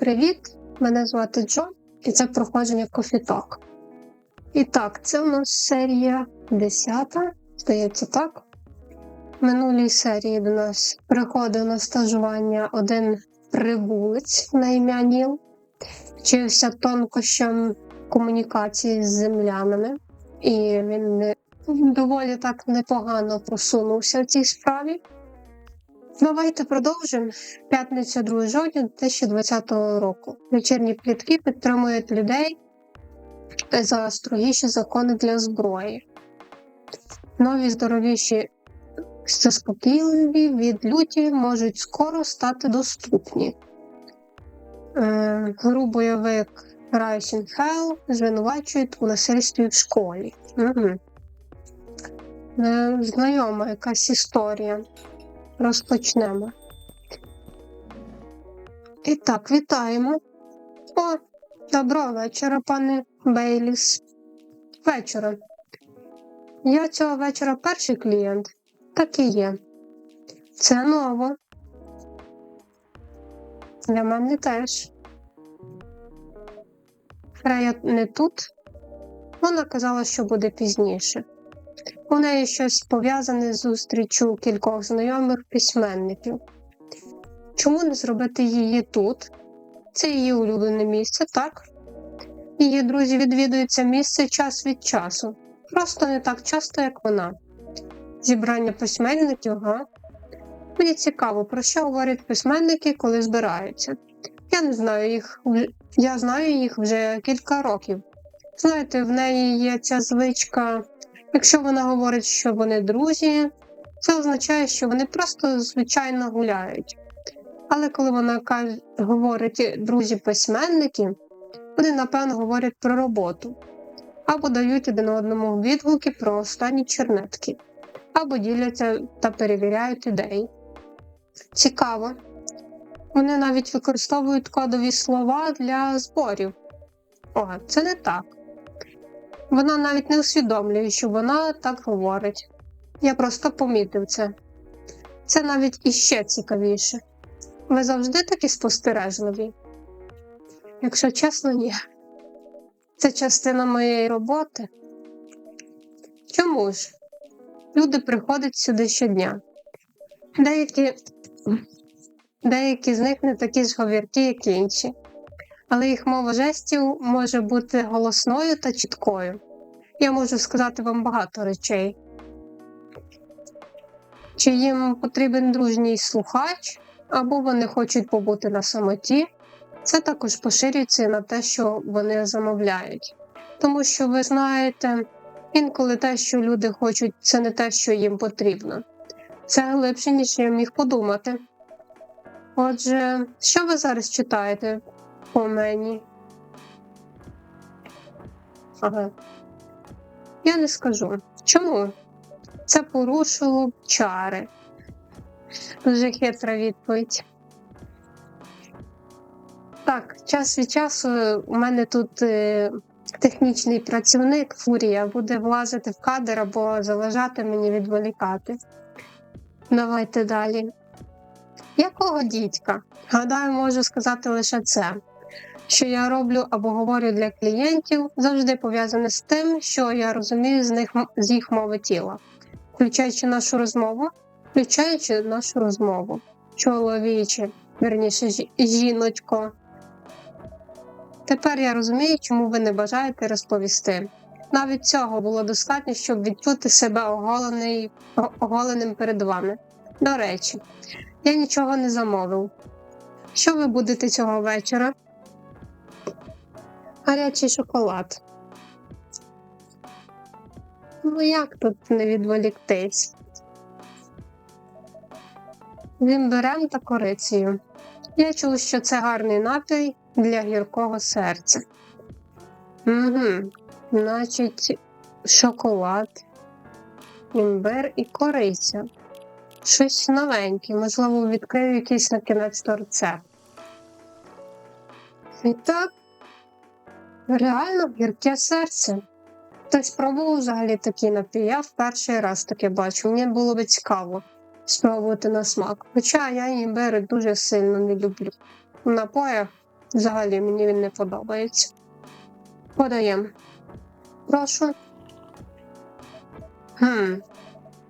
Привіт! Мене звати Джо, і це проходження кофіток. І так, це у нас серія 10, здається, так. В минулій серії до нас приходив на стажування один прибулець на ім'я Ніл, вчився тонкощам комунікації з землянами, і він доволі так непогано просунувся в цій справі. Давайте продовжимо. П'ятниця 2 жовтня 2020 року. Вечірні плітки підтримують людей за строгіші закони для зброї. Нові здоровіші заспокійливі від люті можуть скоро стати доступні. Е, гру бойовик Rising Hell звинувачують у насильстві в школі. Угу. Знайома якась історія розпочнемо. І так, вітаємо. О, доброго вечора, пане Бейліс. Вечора. Я цього вечора перший клієнт. Так і є. Це ново. Для мене теж. Фрея не тут. Вона казала, що буде пізніше. У неї щось пов'язане з зустрічю кількох знайомих письменників. Чому не зробити її тут? Це її улюблене місце, так? Її друзі відвідують це місце час від часу, просто не так часто, як вона. Зібрання письменників, га? Мені цікаво, про що говорять письменники, коли збираються. Я не знаю їх, я знаю їх вже кілька років. Знаєте, в неї є ця звичка Якщо вона говорить, що вони друзі, це означає, що вони просто звичайно гуляють. Але коли вона каже, говорить друзі-письменники, вони, напевно, говорять про роботу, або дають один одному відгуки про останні чернетки, або діляться та перевіряють ідеї. Цікаво. Вони навіть використовують кодові слова для зборів. О, це не так. Вона навіть не усвідомлює, що вона так говорить. Я просто помітив це. Це навіть іще цікавіше. Ви завжди такі спостережливі? Якщо чесно, ні. Це частина моєї роботи. Чому ж? Люди приходять сюди щодня. Деякі деякі з них не такі ж говіркі, як інші але їх мова жестів може бути голосною та чіткою. Я можу сказати вам багато речей. Чи їм потрібен дружній слухач, або вони хочуть побути на самоті, це також поширюється на те, що вони замовляють. Тому що ви знаєте, інколи те, що люди хочуть, це не те, що їм потрібно. Це глибше, ніж я міг подумати. Отже, що ви зараз читаєте? По мені. Ага. Я не скажу. Чому? Це порушило чари. Дуже хитра відповідь. Так, час від часу у мене тут е, технічний працівник Фурія буде влазити в кадр або заважати мені відволікати. Давайте далі. Якого дідька? Гадаю, можу сказати лише це що я роблю або говорю для клієнтів, завжди пов'язане з тим, що я розумію з них з їх мови тіла, включаючи нашу розмову, включаючи нашу розмову, чоловіче, верніше жіночко. Тепер я розумію, чому ви не бажаєте розповісти. Навіть цього було достатньо, щоб відчути себе оголений, оголеним перед вами. До речі, я нічого не замовив. Що ви будете цього вечора? Гарячий шоколад. Ну як тут не відволіктись? Він берем та корицею. Я чув, що це гарний напій для гіркого серця. Угу, Значить, шоколад, імбир і кориця. Щось новеньке, можливо, відкрию якийсь на кінець рецепт. І так, Реально гірке серце. Хтось пробував взагалі такі напій. Я в перший раз таке бачу. Мені було би цікаво спробувати на смак. Хоча я імбири дуже сильно не люблю. В напоях Взагалі мені він не подобається. Подаємо. Прошу. Хм.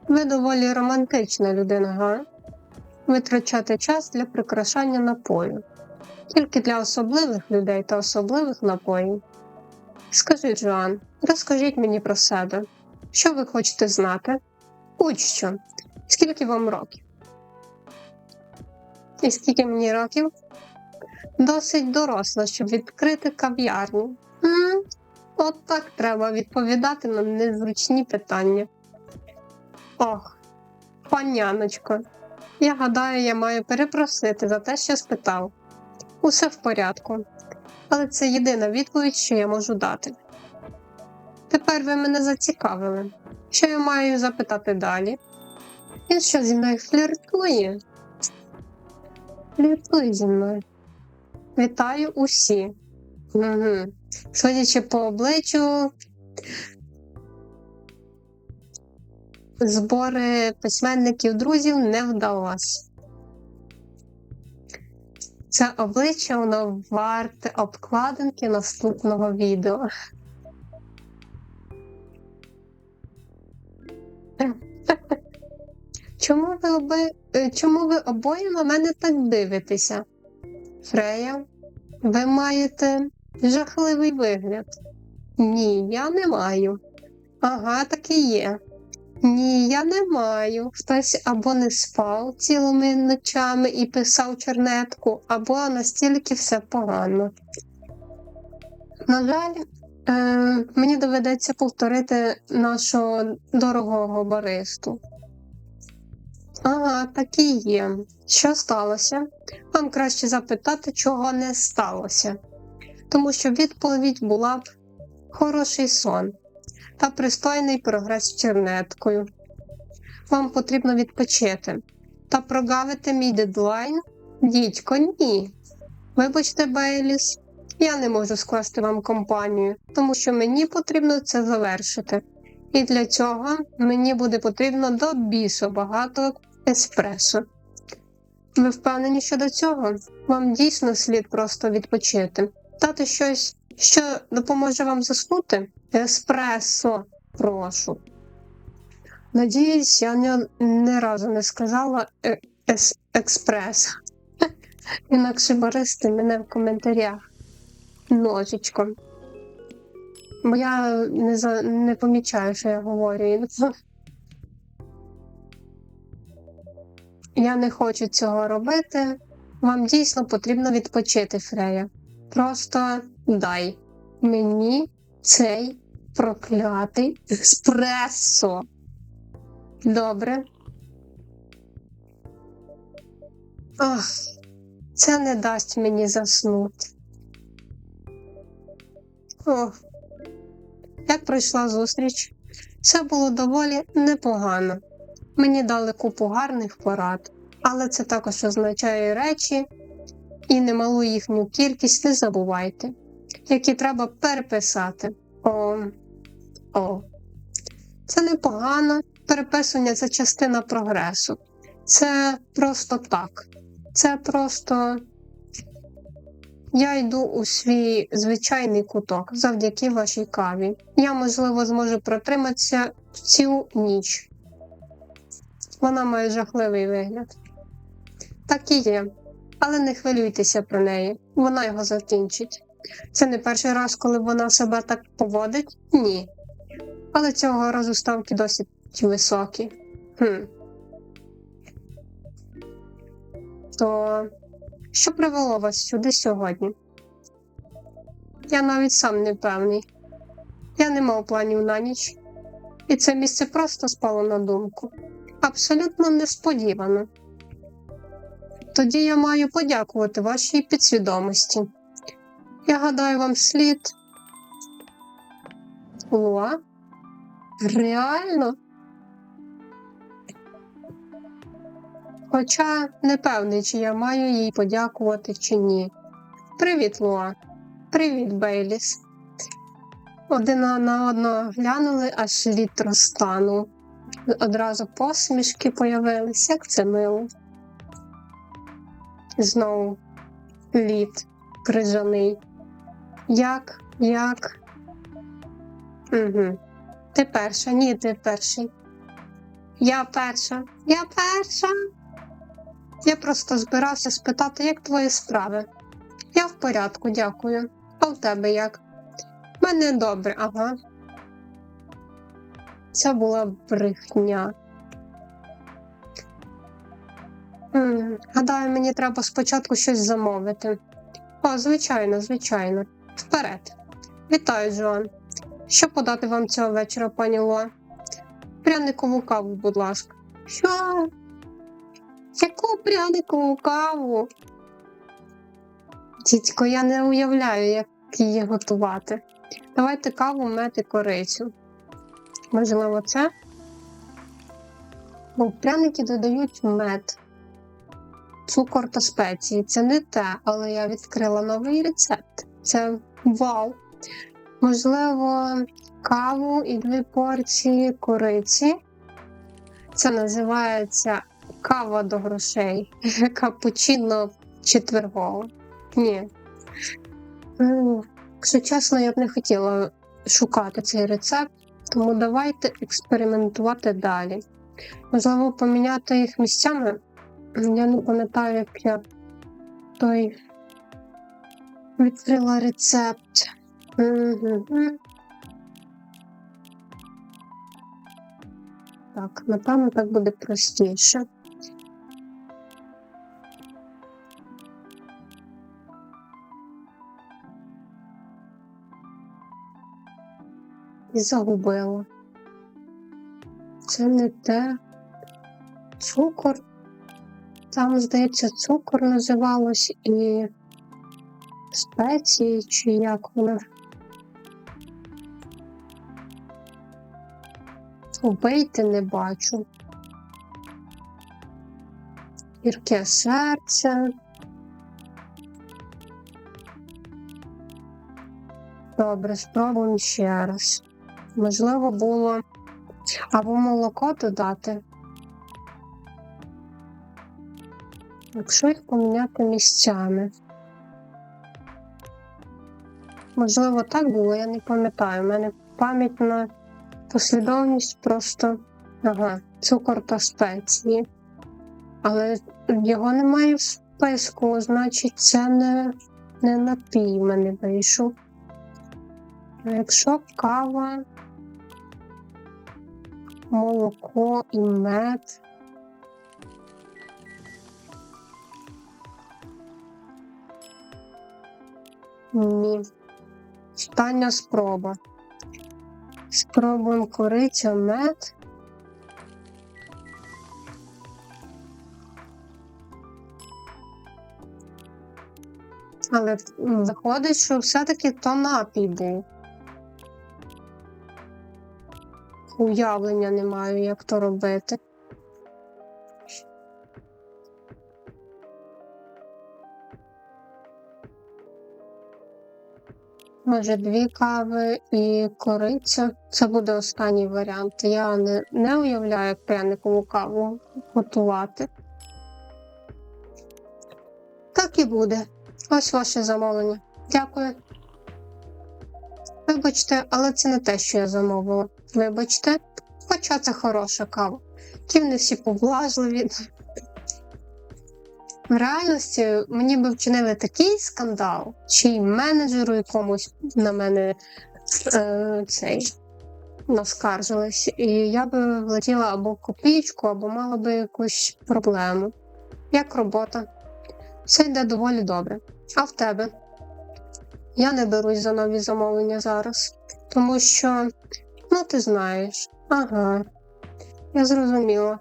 Ви доволі романтична людина, га? Витрачати час для прикрашання напою. Тільки для особливих людей та особливих напоїв. Скажіть, Жоан, розкажіть мені про себе. Що ви хочете знати? Будь-що. Скільки вам років? І скільки мені років? Досить доросла, щоб відкрити кав'ярню. М? От так треба відповідати на незручні питання. Ох, паняночко, я гадаю, я маю перепросити за те, що спитав. Усе в порядку, але це єдина відповідь, що я можу дати. Тепер ви мене зацікавили. Що я маю запитати далі? Він що зі мною фліртує? Фліртує зі мною. Вітаю усі. Угу. Судячи по обличчю, збори письменників друзів не вдалося. Це обличчя воно варте обкладинки наступного відео. Чому ви, оби... е, Чому ви обоє на мене так дивитеся? Фрея, ви маєте жахливий вигляд. Ні, я не маю. Ага, так і є. Ні, я не маю. Хтось або не спав цілими ночами і писав чернетку, або настільки все погано. На жаль, е, мені доведеться повторити нашого дорогого баристу. Ага, так і є. Що сталося? Вам краще запитати, чого не сталося. Тому що відповідь була б хороший сон та пристойний прогрес з чернеткою. Вам потрібно відпочити та прогавити мій дедлайн? Дідько, ні. Вибачте, Бейліс, я не можу скласти вам компанію, тому що мені потрібно це завершити. І для цього мені буде потрібно до бісу багато еспресо. Ви впевнені щодо цього? Вам дійсно слід просто відпочити. Дати щось, що допоможе вам заснути? Еспресо, прошу. Надіюсь, я ні, разу не сказала е, ес, експрес. Інакше баристи мене в коментарях ножичком. Бо я не, за, не помічаю, що я говорю. Я не хочу цього робити. Вам дійсно потрібно відпочити, Фрея. Просто дай мені цей проклятий еспресо. Добре. Ах, це не дасть мені заснути. Ох, як пройшла зустріч? Все було доволі непогано. Мені дали купу гарних порад, але це також означає речі і немалу їхню кількість не забувайте, які треба переписати. О, о. Це непогано. Переписування це частина прогресу. Це просто так. Це просто я йду у свій звичайний куток завдяки вашій каві. Я, можливо, зможу протриматися цю ніч. Вона має жахливий вигляд. Так і є, але не хвилюйтеся про неї, вона його закінчить. Це не перший раз, коли вона себе так поводить? Ні. Але цього разу ставки досить високі. Хм. То що привело вас сюди сьогодні? Я навіть сам не певний. Я не мав планів на ніч, і це місце просто спало на думку. Абсолютно несподівано. Тоді я маю подякувати вашій підсвідомості. Я гадаю, вам слід. Луа? Реально? Хоча не певний, чи я маю їй подякувати чи ні. Привіт, Луа. Привіт, Бейліс. Один на одного глянули, аж лід розтанув. Одразу посмішки появились, як це мило. Знову лід крижаний. Як, як? Угу. Ти перша, ні, ти перший. Я перша. Я перша. Я просто збирався спитати, як твої справи. Я в порядку, дякую. А в тебе як? Мене добре, ага. Це була брехня. М, Гадаю, мені треба спочатку щось замовити. О, звичайно, звичайно. Вперед. Вітаю, Джоан. Що подати вам цього вечора, пані Луа? Пряникову каву, будь ласка. Що? Яку пряникову каву? Дідько, я не уявляю, як її готувати. Давайте каву, мед і корицю. Можливо, це? Бо пряники додають мед, цукор та спеції. Це не те, але я відкрила новий рецепт. Це вау! Можливо, каву і дві порції кориці. Це називається кава до грошей. Капучино четвергово. Ні. Ну, Якщо чесно, я б не хотіла шукати цей рецепт, тому давайте експериментувати далі. Можливо, поміняти їх місцями. Я не пам'ятаю, як я той відкрила рецепт. Так, напевно, так буде простіше. І загубила. Це не те. Цукор. Там, здається, цукор називалось і спеції, чи як воно. Убийте не бачу. Гірке серце. Добре, спробуємо ще раз. Можливо, було або молоко додати. Якщо їх поміняти місцями. Можливо, так було, я не пам'ятаю. У мене пам'ять на послідовність просто ага, цукор та спеції. Але його немає в списку, значить, це не, не напій мене вийшов. Якщо кава, молоко і мед. Ні. Остання спроба. Спробуємо кориця, мед. Але виходить, що все-таки то напій був. Уявлення не маю, як то робити. Може, дві кави і кориця. Це буде останній варіант. Я не, не уявляю, як пряникову каву готувати. Так і буде. Ось ваше замовлення. Дякую. Вибачте, але це не те, що я замовила. Вибачте, хоча це хороша кава. Ті вони всі поблажливі. В реальності мені би вчинили такий скандал, чи й менеджеру якомусь на мене е, цей наскаржились, і я би влетіла або копійку, або мала би якусь проблему. Як робота. Все йде доволі добре. А в тебе? Я не берусь за нові замовлення зараз, тому що, ну, ти знаєш, ага, я зрозуміла.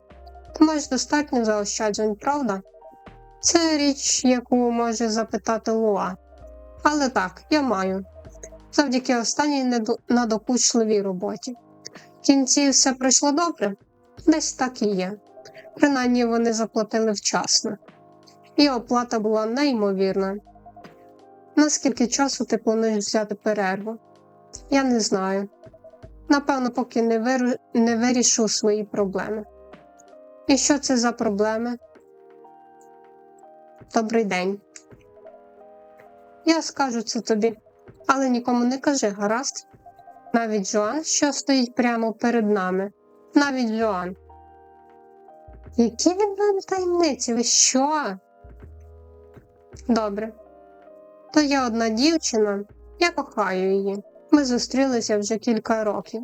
Ти маєш достатньо заощаджень, правда? Це річ, яку може запитати Луа. Але так, я маю. Завдяки останній надокучливій роботі. В кінці все пройшло добре? Десь так і є. Принаймні вони заплатили вчасно. І оплата була неймовірна. Наскільки часу ти плануєш взяти перерву? Я не знаю. Напевно, поки не, виру... не вирішу свої проблеми. І що це за проблеми? Добрий день. Я скажу це тобі, але нікому не кажи, гаразд. Навіть Жоан, що стоїть прямо перед нами. Навіть Жоан. Які від мене таємниці? Ви що? Добре. То є одна дівчина, я кохаю її. Ми зустрілися вже кілька років.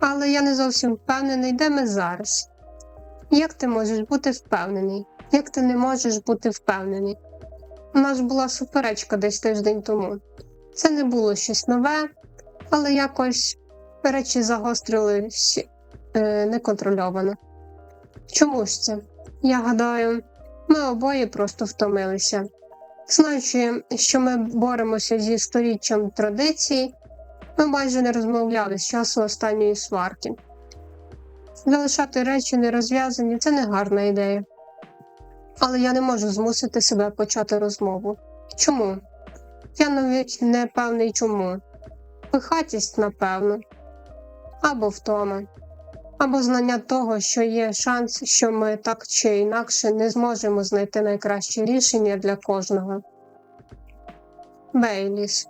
Але я не зовсім впевнений, де ми зараз. Як ти можеш бути впевнений? Як ти не можеш бути впевнений? У нас була суперечка десь тиждень тому. Це не було щось нове, але якось речі загострились е, неконтрольовано. Чому ж це? Я гадаю, ми обоє просто втомилися. Знаючи, що ми боремося зі сторіччям традицій, ми майже не розмовляли з часу останньої сварки. Залишати речі нерозв'язані це не гарна ідея. Але я не можу змусити себе почати розмову. Чому? Я навіть не певний чому. Пихатість, напевно, або втома, або знання того, що є шанс, що ми так чи інакше не зможемо знайти найкраще рішення для кожного. Бейліс,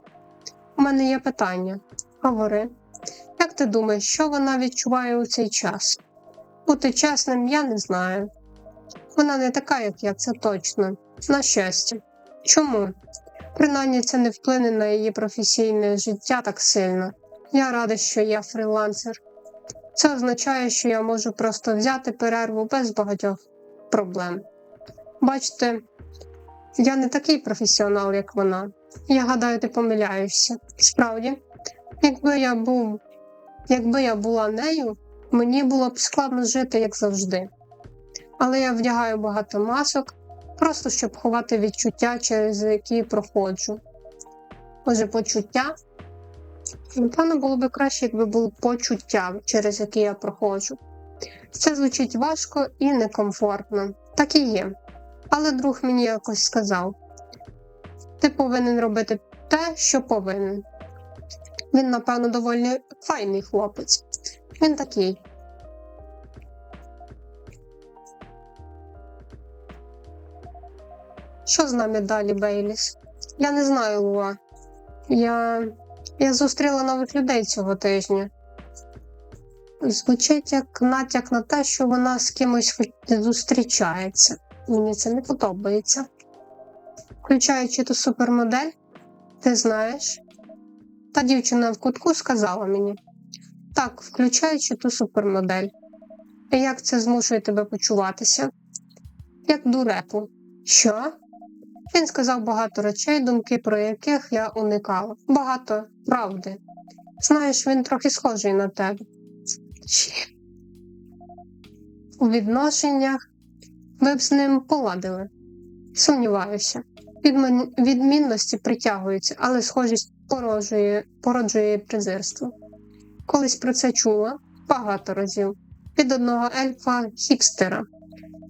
у мене є питання. Говори. Як ти думаєш, що вона відчуває у цей час? Бути чесним, я не знаю. Вона не така, як я, це точно. На щастя. Чому? Принаймні це не вплине на її професійне життя так сильно. Я рада, що я фрілансер. Це означає, що я можу просто взяти перерву без багатьох проблем. Бачите, я не такий професіонал, як вона. Я гадаю, ти помиляєшся. Справді, якби я був, якби я була нею, мені було б складно жити, як завжди. Але я вдягаю багато масок, просто щоб ховати відчуття, через які проходжу. Може, почуття? Напевно, було б краще, якби було почуття, через які я проходжу. Це звучить важко і некомфортно. Так і є. Але друг мені якось сказав: ти повинен робити те, що повинен. Він, напевно, доволі файний хлопець. Він такий. Що з нами далі, Бейліс? Я не знаю, Луа. Я. Я зустріла нових людей цього тижня. Звучить як натяк на те, що вона з кимось зустрічається. Мені це не подобається. Включаючи ту супермодель, ти знаєш? Та дівчина в кутку сказала мені. Так, включаючи ту супермодель. І як це змушує тебе почуватися? Як дурепу. Що? Він сказав багато речей, думки про яких я уникала. Багато правди. Знаєш, він трохи схожий на тебе. У відношеннях ви б з ним поладили. Сумніваюся. Відмінності притягуються, але схожість породжує, породжує презирство. Колись про це чула багато разів від одного ельфа хіпстера.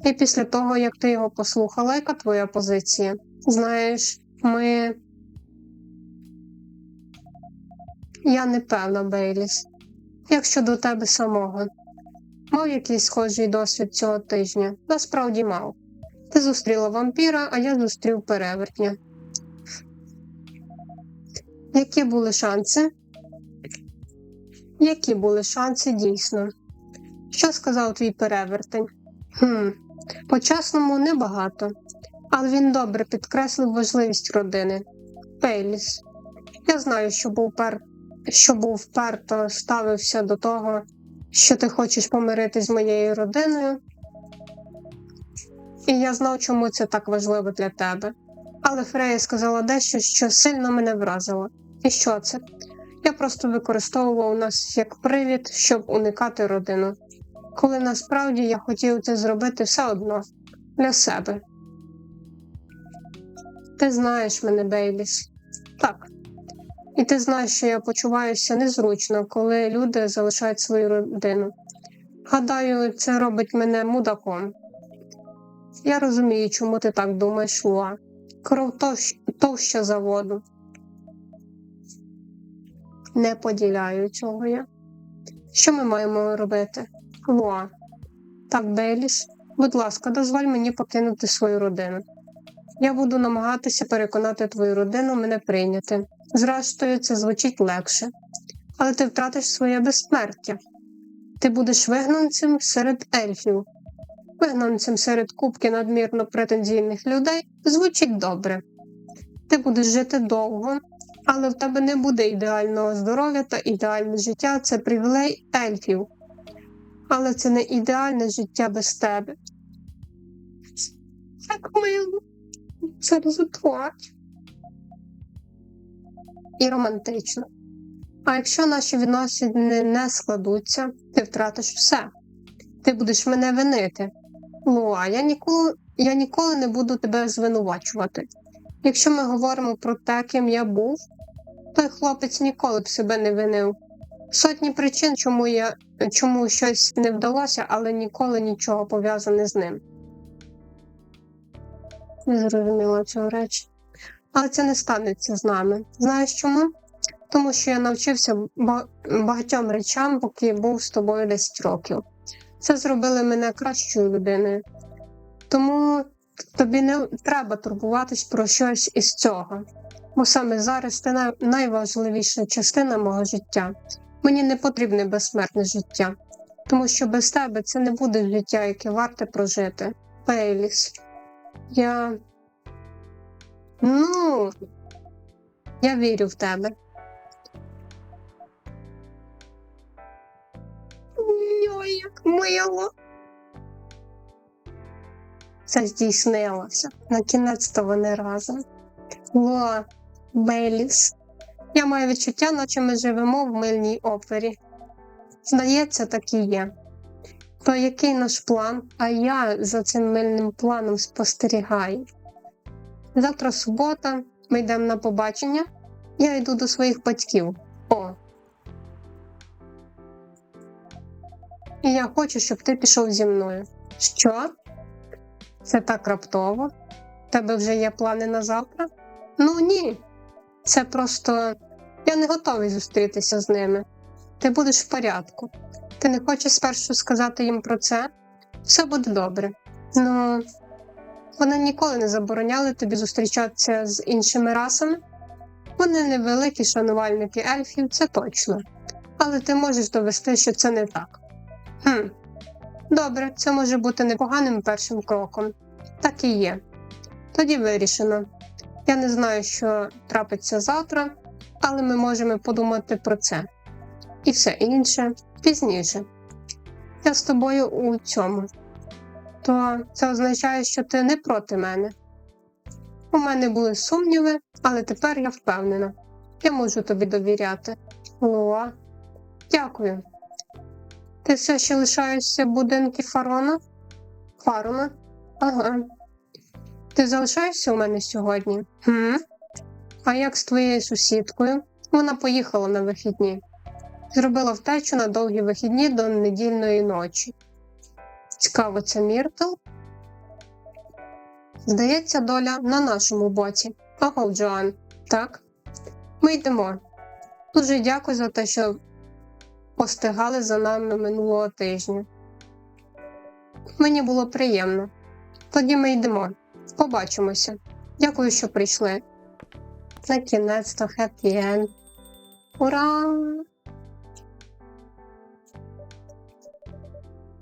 І після того, як ти його послухала, яка твоя позиція? Знаєш, ми. Я не певна, Бейліс. Як щодо тебе самого, мав якийсь схожий досвід цього тижня? Насправді мав. Ти зустріла вампіра, а я зустрів перевертня. Які були шанси? Які були шанси дійсно? Що сказав твій перевертень? Хм, по-чесному небагато, але він добре підкреслив важливість родини. Пейліс. Я знаю, що був пер... що був вперто ставився до того, що ти хочеш помиритись з моєю родиною. І я знав, чому це так важливо для тебе. Але Фрея сказала дещо, що сильно мене вразило. І що це? Я просто використовував нас як привід, щоб уникати родину. Коли насправді я хотів це зробити все одно для себе. Ти знаєш мене, Бейліс. Так. І ти знаєш, що я почуваюся незручно, коли люди залишають свою родину. Гадаю, це робить мене мудаком. Я розумію, чому ти так думаєш, Луа. Кров товщ... товща за воду. Не поділяю цього я. Що ми маємо робити? Луа. Так, Бейліс, будь ласка, дозволь мені покинути свою родину. Я буду намагатися переконати твою родину мене прийняти. Зрештою, це звучить легше. Але ти втратиш своє безсмертя. Ти будеш вигнанцем серед ельфів. Вигнанцем серед кубки надмірно претензійних людей звучить добре. Ти будеш жити довго, але в тебе не буде ідеального здоров'я та ідеальне життя це привілей ельфів. Але це не ідеальне життя без тебе. Так мило. Зараз заплачу. І романтично. А якщо наші відносини не складуться, ти втратиш все. Ти будеш мене винити. Луа, я ніколи, я ніколи не буду тебе звинувачувати. Якщо ми говоримо про те, ким я був, той хлопець ніколи б себе не винив. Сотні причин, чому я чому щось не вдалося, але ніколи нічого пов'язане з ним. Не зрозуміла цього речі. Але це не станеться з нами. Знаєш чому? Тому що я навчився багатьом речам, поки був з тобою 10 років. Це зробили мене кращою людиною. Тому тобі не треба турбуватись про щось із цього. Бо саме зараз ти найважливіша частина мого життя. Мені не потрібне безсмертне життя, тому що без тебе це не буде життя, яке варте прожити. Пейліс. Я. Ну, я вірю в тебе. Ой, як мило. Це здійснилося. На кінець то вони разом. О, Беліс. Я маю відчуття, наче ми живемо в мильній опері. Здається, так і є. То який наш план? А я за цим мильним планом спостерігаю. Завтра субота, ми йдемо на побачення. Я йду до своїх батьків. О. І я хочу, щоб ти пішов зі мною. Що? Це так раптово? Тебе вже є плани на завтра? Ну ні. Це просто я не готовий зустрітися з ними. Ти будеш в порядку. Ти не хочеш спершу сказати їм про це? Все буде добре. Ну, вони ніколи не забороняли тобі зустрічатися з іншими расами. Вони не великі шанувальники ельфів, це точно. Але ти можеш довести, що це не так. Хм. Добре, це може бути непоганим першим кроком. Так і є. Тоді вирішено. Я не знаю, що трапиться завтра, але ми можемо подумати про це. І все інше пізніше. Я з тобою у цьому. То це означає, що ти не проти мене. У мене були сумніви, але тепер я впевнена. Я можу тобі довіряти. Луа, дякую. Ти все ще лишаєшся в будинку Фарона? Фарона? Ага. Ти залишаєшся у мене сьогодні? Хм? А як з твоєю сусідкою? Вона поїхала на вихідні. Зробила втечу на довгі вихідні до недільної ночі. Цікаво, це Міртл? Здається, доля на нашому боці. Ого, Джоан. Так? Ми йдемо. Дуже дякую за те, що постигали за нами минулого тижня. Мені було приємно. Тоді ми йдемо. Побачимося. Дякую, що прийшли. На кінець то хеппі енд. Ура!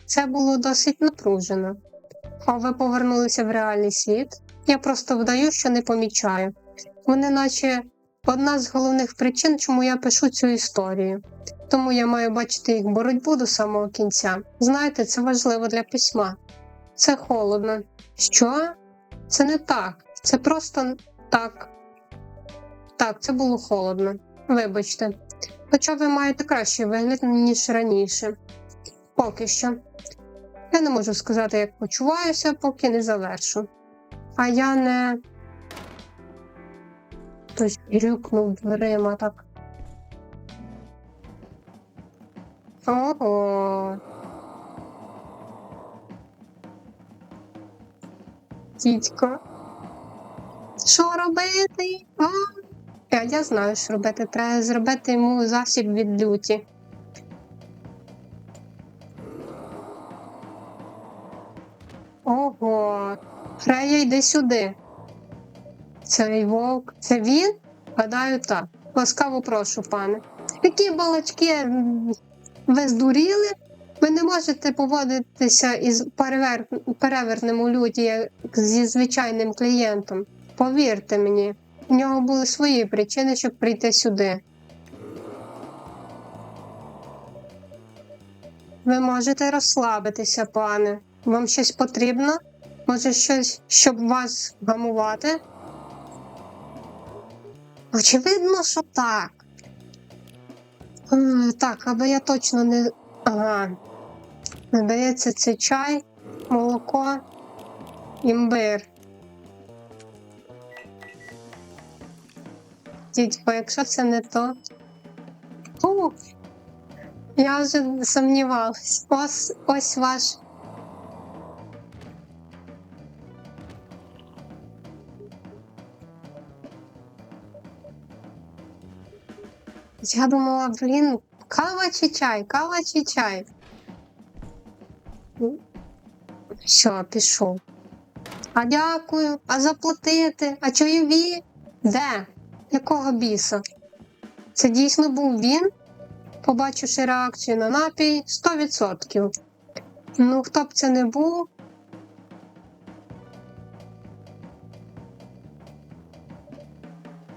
Це було досить напружено. А ви повернулися в реальний світ. Я просто вдаю, що не помічаю. Вони, наче одна з головних причин, чому я пишу цю історію. Тому я маю бачити їх боротьбу до самого кінця. Знаєте, це важливо для письма. Це холодно. Що? Це не так. Це просто так. Так, це було холодно. Вибачте. Хоча ви маєте кращий вигляд, ніж раніше. Поки що. Я не можу сказати, як почуваюся, поки не завершу. А я не. Хтось рюкнув дверима так. Ого. Дідько. Що робити? А? Я, я знаю, що робити. Треба зробити йому засіб від люті. Ого. Фрея, йди сюди. Цей вовк. Це він? Гадаю, так. Ласкаво прошу, пане. Які балачки ви здуріли? Ви не можете поводитися із перевер... переверним у люті як зі звичайним клієнтом. Повірте мені, у нього були свої причини, щоб прийти сюди. Ви можете розслабитися, пане. Вам щось потрібно? Може, щось, щоб вас гамувати? Очевидно, що так. Так, аби я точно не. Ага. Здається, це чай, молоко, імбир. Дідько, якщо це не то. Ух, я вже сумнівалась. Ось, ось ваш. Я думала, блін, кава чи чай, кава чи чай. Все, пішов. А дякую, а заплатити, а чайові? Де? Якого біса? Це дійсно був він? Побачивши реакцію на напій, 100%. Ну, хто б це не був?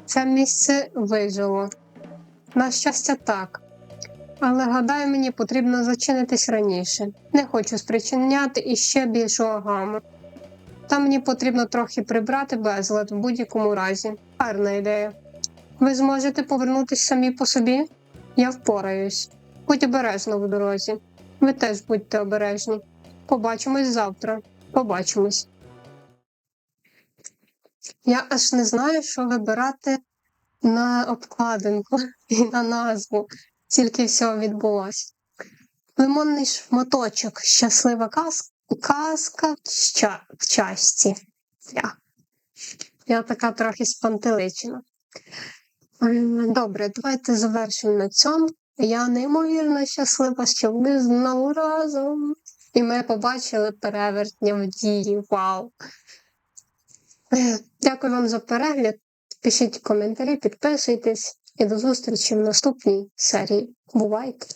Це місце вижило. На щастя, так. Але гадаю, мені потрібно зачинитись раніше. Не хочу спричиняти іще більшого гаму. Та мені потрібно трохи прибрати безлад в будь-якому разі. Гарна ідея. Ви зможете повернутися самі по собі? Я впораюсь. Будь обережно в дорозі. Ви теж будьте обережні. Побачимось завтра. Побачимось. Я аж не знаю, що вибирати на обкладинку і на назву. Тільки всього відбулося. Лимонний шматочок. Щаслива казка. В, ща... в часті. Я. Я така трохи спантеличена. Добре, давайте завершимо на цьому. Я неймовірно щаслива, що ми знову разом. І ми побачили перевертня в дії. Вау! Е, Дякую вам за перегляд. Пишіть коментарі, підписуйтесь і до зустрічі в наступній серії. Бувайте!